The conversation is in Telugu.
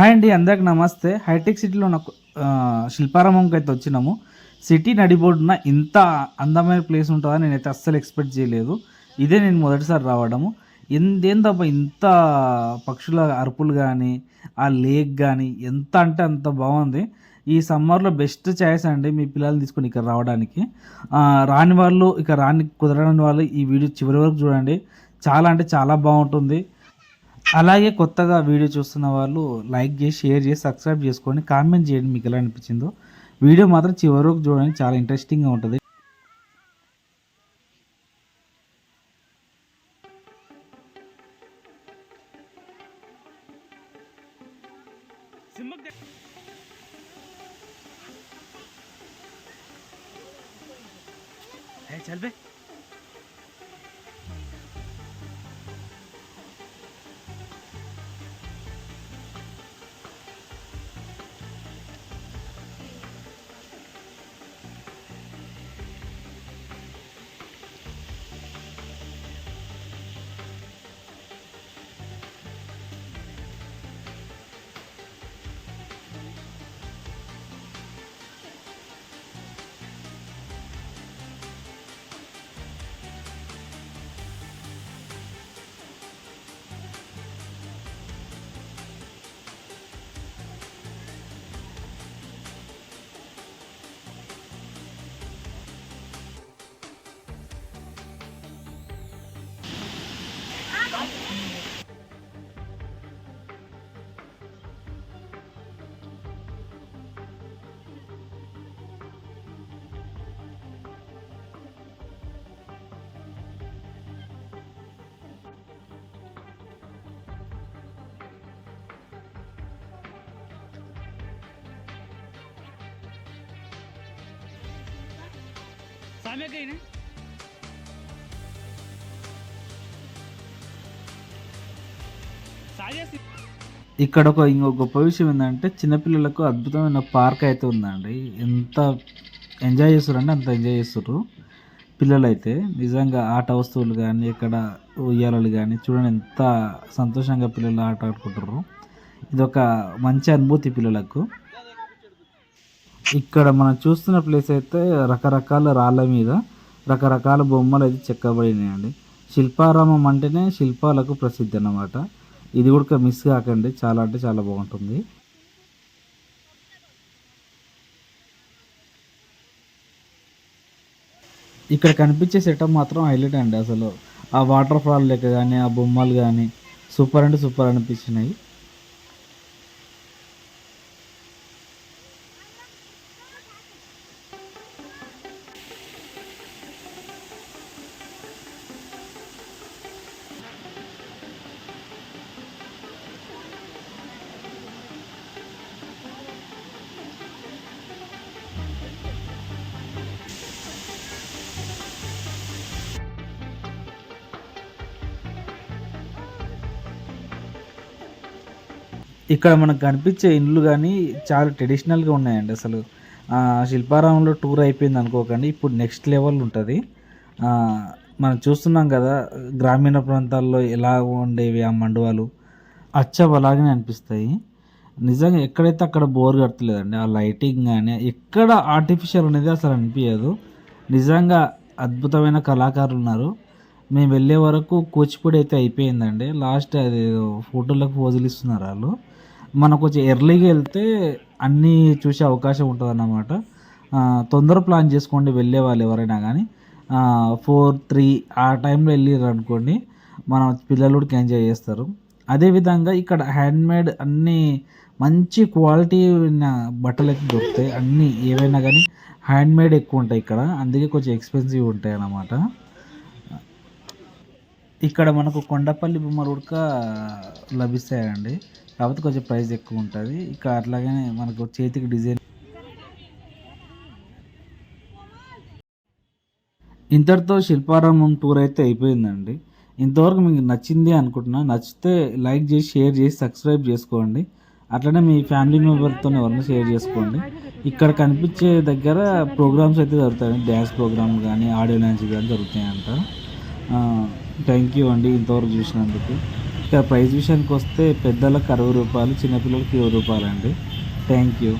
హాయ్ అండి అందరికి నమస్తే. హైటెక్ సిటీలో నాకు శిల్పారామంకి అయితే వచ్చినాము. సిటీ నడిబోర్డున ఇంత అందమైన ప్లేస్ ఉంటుందని నేనైతే అస్సలు ఎక్స్పెక్ట్ చేయలేదు. ఇదే నేను మొదటిసారి రావడము. ఎందేందబ్బా ఇంత పక్షుల అరుపులు కానీ ఆ లేక్ కానీ ఎంత అంటే అంత బాగుంది. ఈ సమ్మర్లో బెస్ట్ ఛాయిస్ అండి మీ పిల్లల్ని తీసుకొని ఇక్కడ రావడానికి. రాని వాళ్ళు ఇక రాని కుదరని వాళ్ళు ఈ వీడియో చివరి వరకు చూడండి. చాలా అంటే చాలా బాగుంటుంది. అలాగే కొత్తగా వీడియో చూస్తున్న వాళ్ళు లైక్ చేసి షేర్ చేసి సబ్స్క్రైబ్ చేసుకోండి కామెంట్ చేయండి మీకు ఎలా అనిపించిందో. వీడియో మాత్రం చివరికి చూడడానికి చాలా ఇంట్రెస్టింగ్గా ఉంటుంది. చల్ var. Sami Bey ne? ఇక్కడ ఒక ఇంకో గొప్ప విషయం ఏంటంటే చిన్నపిల్లలకు అద్భుతమైన పార్క్ అయితే ఉందండి. ఎంత ఎంజాయ్ చేస్తారంటే అంత ఎంజాయ్ చేస్తారు పిల్లలు అయితే నిజంగా ఆట వస్తువులు కానీ ఇక్కడ ఉయ్యాలలు కానీ చూడండి ఎంత సంతోషంగా పిల్లలు ఆట ఆడుకుంటారు. ఇది ఒక మంచి అనుభూతి పిల్లలకు. ఇక్కడ మనం చూస్తున్న ప్లేస్ అయితే రకరకాల రాళ్ళ మీద రకరకాల బొమ్మలు అయితే చెక్కబడినాయండి. శిల్పారామం అంటేనే శిల్పాలకు ప్రసిద్ధి అన్నమాట. ఇది కూడా మిస్ కాకండి. చాలా అంటే చాలా బాగుంటుంది. ఇక్కడ కనిపించే సెటప్ మాత్రం హైలైట్ అండి అసలు. ఆ వాటర్ ఫాల్ లెక్క కానీ ఆ బొమ్మలు కానీ సూపర్ అంటే సూపర్ అనిపించినాయి. ఇక్కడ మనకు కనిపించే ఇండ్లు కానీ చాలా ట్రెడిషనల్గా ఉన్నాయండి అసలు. శిల్పారామంలో టూర్ అయిపోయింది అనుకోకండి. ఇప్పుడు నెక్స్ట్ లెవెల్ ఉంటుంది. మనం చూస్తున్నాం కదా గ్రామీణ ప్రాంతాల్లో ఎలా ఉండేవి ఆ మండువాలు. అచ్చం అలాగనే అనిపిస్తాయి. నిజంగా ఎక్కడైతే అక్కడ బోర్ కడతలేదండి ఆ లైటింగ్ కానీ ఎక్కడ ఆర్టిఫిషియల్ అనేది అసలు అనిపించదు నిజంగా అద్భుతమైన కళాకారులు ఉన్నారు. మేము వెళ్ళే వరకు కూచిపూడి అయితే అయిపోయిందండి. లాస్ట్ అది ఫోటోలకు పోజులు ఇస్తున్నారు వాళ్ళు. మనం కొంచెం ఎర్లీగా వెళ్తే అన్నీ చూసే అవకాశం ఉంటుంది అన్నమాట తొందర ప్లాన్ చేసుకోండి వెళ్ళే వాళ్ళు ఎవరైనా కానీ ఫోర్ త్రీ ఆ టైంలో వెళ్ళారు అనుకోండి మన పిల్లలు కూడా ఎంజాయ్ చేస్తారు. అదేవిధంగా ఇక్కడ హ్యాండ్మేడ్ అన్నీ మంచి క్వాలిటీ బట్టలు అయితే దొరుకుతాయి. అన్నీ ఏవైనా కానీ హ్యాండ్మేడ్ ఎక్కువ ఉంటాయి ఇక్కడ. అందుకే కొంచెం ఎక్స్పెన్సివ్ ఉంటాయి అన్నమాట ఇక్కడ మనకు కొండపల్లి బొమ్మ ఉడక లభిస్తాయండి. కాకపోతే కొంచెం ప్రైస్ ఎక్కువ ఉంటుంది ఇక అట్లాగనే మనకు చేతికి డిజైన్ ఇంతటితో శిల్పారామం టూర్ అయితే అయిపోయిందండి. ఇంతవరకు మీకు నచ్చింది అనుకుంటున్నా. నచ్చితే లైక్ చేసి షేర్ చేసి సబ్స్క్రైబ్ చేసుకోండి. అట్లనే మీ ఫ్యామిలీ మెంబర్తో ఎవరిని షేర్ చేసుకోండి. ఇక్కడ కనిపించే దగ్గర ప్రోగ్రామ్స్ అయితే జరుగుతాయి డ్యాన్స్ ప్రోగ్రామ్ కానీ ఆడియో డ్యాన్స్ కానీ జరుగుతాయంట. థ్యాంక్ యూ అండి ఇంతవరకు చూసినందుకు. ఇక ప్రైస్ విషయానికి వస్తే పెద్దలకు అరవై రూపాయలు చిన్నపిల్లలకి ఇరవై రూపాయలు అండి థ్యాంక్ యూ